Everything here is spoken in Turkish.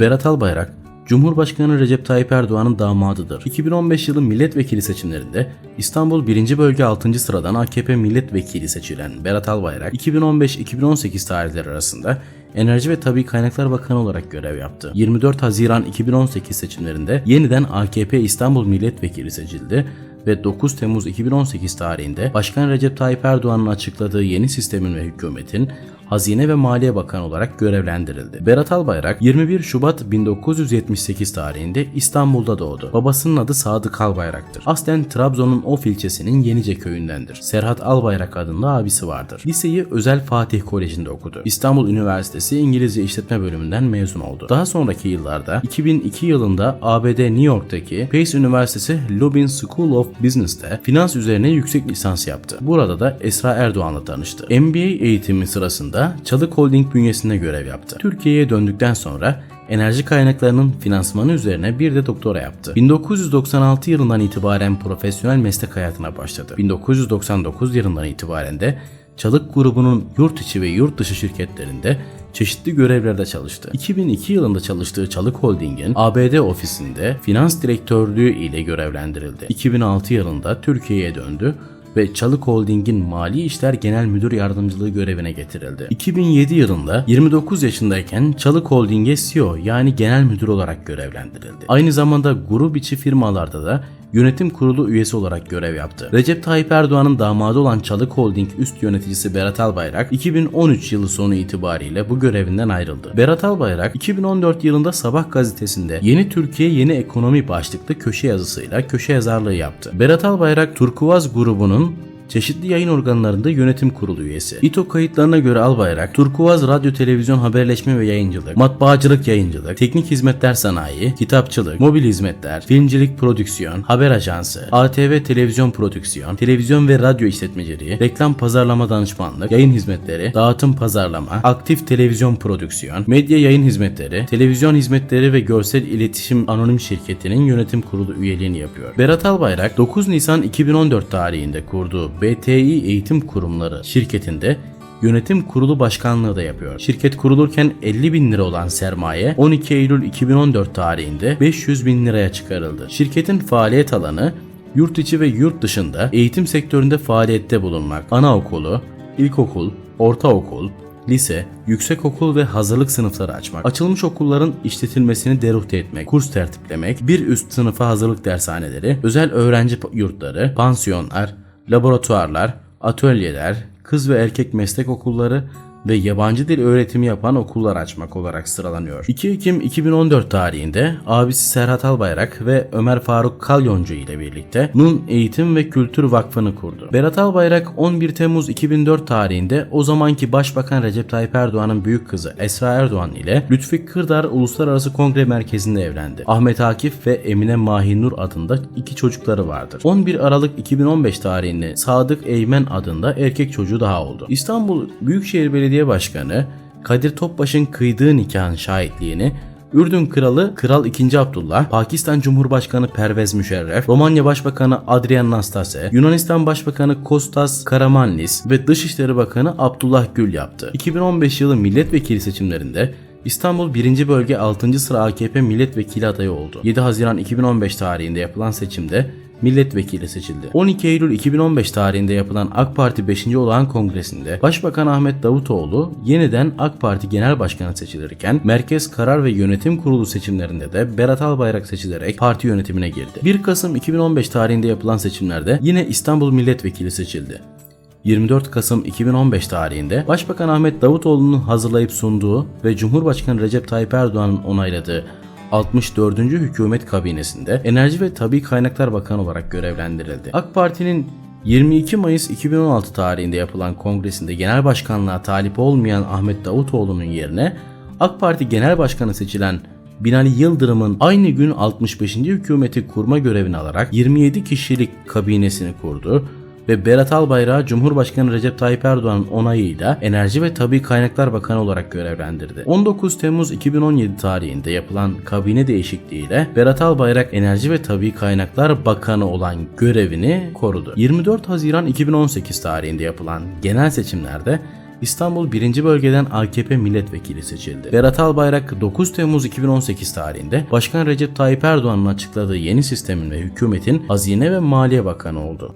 Berat Albayrak, Cumhurbaşkanı Recep Tayyip Erdoğan'ın damadıdır. 2015 yılı milletvekili seçimlerinde İstanbul 1. Bölge 6. sıradan AKP milletvekili seçilen Berat Albayrak 2015-2018 tarihleri arasında Enerji ve Tabi Kaynaklar Bakanı olarak görev yaptı. 24 Haziran 2018 seçimlerinde yeniden AKP İstanbul milletvekili seçildi ve 9 Temmuz 2018 tarihinde Başkan Recep Tayyip Erdoğan'ın açıkladığı yeni sistemin ve hükümetin Hazine ve Maliye Bakanı olarak görevlendirildi. Berat Albayrak 21 Şubat 1978 tarihinde İstanbul'da doğdu. Babasının adı Sadık Albayrak'tır. Aslen Trabzon'un Of ilçesinin Yenice köyündendir. Serhat Albayrak adında abisi vardır. Liseyi Özel Fatih Koleji'nde okudu. İstanbul Üniversitesi İngilizce İşletme bölümünden mezun oldu. Daha sonraki yıllarda 2002 yılında ABD New York'taki Pace Üniversitesi Lubin School of Business'te finans üzerine yüksek lisans yaptı. Burada da Esra Erdoğan'la tanıştı. MBA eğitimi sırasında Çalık Holding bünyesinde görev yaptı. Türkiye'ye döndükten sonra enerji kaynaklarının finansmanı üzerine bir de doktora yaptı. 1996 yılından itibaren profesyonel meslek hayatına başladı. 1999 yılından itibaren de Çalık grubunun yurt içi ve yurt dışı şirketlerinde çeşitli görevlerde çalıştı. 2002 yılında çalıştığı Çalık Holding'in ABD ofisinde finans direktörlüğü ile görevlendirildi. 2006 yılında Türkiye'ye döndü ve Çalık Holding'in Mali İşler Genel Müdür Yardımcılığı görevine getirildi. 2007 yılında 29 yaşındayken Çalık Holding'e CEO yani genel müdür olarak görevlendirildi. Aynı zamanda grup içi firmalarda da yönetim kurulu üyesi olarak görev yaptı. Recep Tayyip Erdoğan'ın damadı olan Çalık Holding üst yöneticisi Berat Albayrak 2013 yılı sonu itibariyle bu görevinden ayrıldı. Berat Albayrak 2014 yılında Sabah gazetesinde Yeni Türkiye Yeni Ekonomi başlıklı köşe yazısıyla köşe yazarlığı yaptı. Berat Albayrak Turkuaz grubunun Então, çeşitli yayın organlarında yönetim kurulu üyesi. İTO kayıtlarına göre Albayrak, Turkuaz Radyo Televizyon Haberleşme ve Yayıncılık, Matbaacılık Yayıncılık, Teknik Hizmetler Sanayi, Kitapçılık, Mobil Hizmetler, Filmcilik Prodüksiyon, Haber Ajansı, ATV Televizyon Prodüksiyon, Televizyon ve Radyo İşletmeciliği, Reklam Pazarlama Danışmanlık, Yayın Hizmetleri, Dağıtım Pazarlama, Aktif Televizyon Prodüksiyon, Medya Yayın Hizmetleri, Televizyon Hizmetleri ve Görsel İletişim Anonim Şirketi'nin yönetim kurulu üyeliğini yapıyor. Berat Albayrak 9 Nisan 2014 tarihinde kurduğu BTİ Eğitim Kurumları şirketinde yönetim kurulu başkanlığı da yapıyor. Şirket kurulurken 50 bin lira olan sermaye 12 Eylül 2014 tarihinde 500 bin liraya çıkarıldı. Şirketin faaliyet alanı yurt içi ve yurt dışında eğitim sektöründe faaliyette bulunmak, anaokulu, ilkokul, ortaokul, lise, yüksekokul ve hazırlık sınıfları açmak, açılmış okulların işletilmesini deruhte etmek, kurs tertiplemek, bir üst sınıfa hazırlık dershaneleri, özel öğrenci pansiyonlar, pansiyonlar, laboratuvarlar, atölyeler, kız ve erkek meslek okulları ve yabancı dil öğretimi yapan okullar açmak olarak sıralanıyor. 2 Ekim 2014 tarihinde abisi Serhat Albayrak ve Ömer Faruk Kalyoncu ile birlikte Nun Eğitim ve Kültür Vakfı'nı kurdu. Berat Albayrak 11 Temmuz 2004 tarihinde o zamanki Başbakan Recep Tayyip Erdoğan'ın büyük kızı Esra Erdoğan ile Lütfi Kırdar Uluslararası Kongre Merkezi'nde evlendi. Ahmet Akif ve Emine Mahinur adında iki çocukları vardır. 11 Aralık 2015 tarihinde Sadık Eymen adında erkek çocuğu daha oldu. İstanbul Büyükşehir Belediye Başkanı Kadir Topbaş'ın kıydığı nikahın şahitliğini Ürdün Kralı Kral II. Abdullah, Pakistan Cumhurbaşkanı Pervez Müşerref, Romanya Başbakanı Adrian Nastase, Yunanistan Başbakanı Kostas Karamanlis ve Dışişleri Bakanı Abdullah Gül yaptı. 2015 yılı milletvekili seçimlerinde İstanbul 1. Bölge 6. sıra AKP milletvekili adayı oldu. 7 Haziran 2015 tarihinde yapılan seçimde milletvekili seçildi. 12 Eylül 2015 tarihinde yapılan AK Parti 5. Olağan Kongresi'nde Başbakan Ahmet Davutoğlu yeniden AK Parti Genel Başkanı seçilirken Merkez Karar ve Yönetim Kurulu seçimlerinde de Berat Albayrak seçilerek parti yönetimine girdi. 1 Kasım 2015 tarihinde yapılan seçimlerde yine İstanbul Milletvekili seçildi. 24 Kasım 2015 tarihinde Başbakan Ahmet Davutoğlu'nun hazırlayıp sunduğu ve Cumhurbaşkanı Recep Tayyip Erdoğan'ın onayladığı 64. Hükümet Kabinesi'nde Enerji ve Tabi Kaynaklar Bakanı olarak görevlendirildi. AK Parti'nin 22 Mayıs 2016 tarihinde yapılan kongresinde genel başkanlığa talip olmayan Ahmet Davutoğlu'nun yerine AK Parti Genel Başkanı seçilen Binali Yıldırım'ın aynı gün 65. hükümeti kurma görevini alarak 27 kişilik kabinesini kurdu ve Berat Albayrak'ı Cumhurbaşkanı Recep Tayyip Erdoğan'ın onayıyla Enerji ve Tabi Kaynaklar Bakanı olarak görevlendirdi. 19 Temmuz 2017 tarihinde yapılan kabine değişikliğiyle Berat Albayrak Enerji ve Tabi Kaynaklar Bakanı olan görevini korudu. 24 Haziran 2018 tarihinde yapılan genel seçimlerde İstanbul 1. Bölgeden AKP milletvekili seçildi. Berat Albayrak 9 Temmuz 2018 tarihinde Başkan Recep Tayyip Erdoğan'ın açıkladığı yeni sistemin ve hükümetin Hazine ve Maliye Bakanı oldu.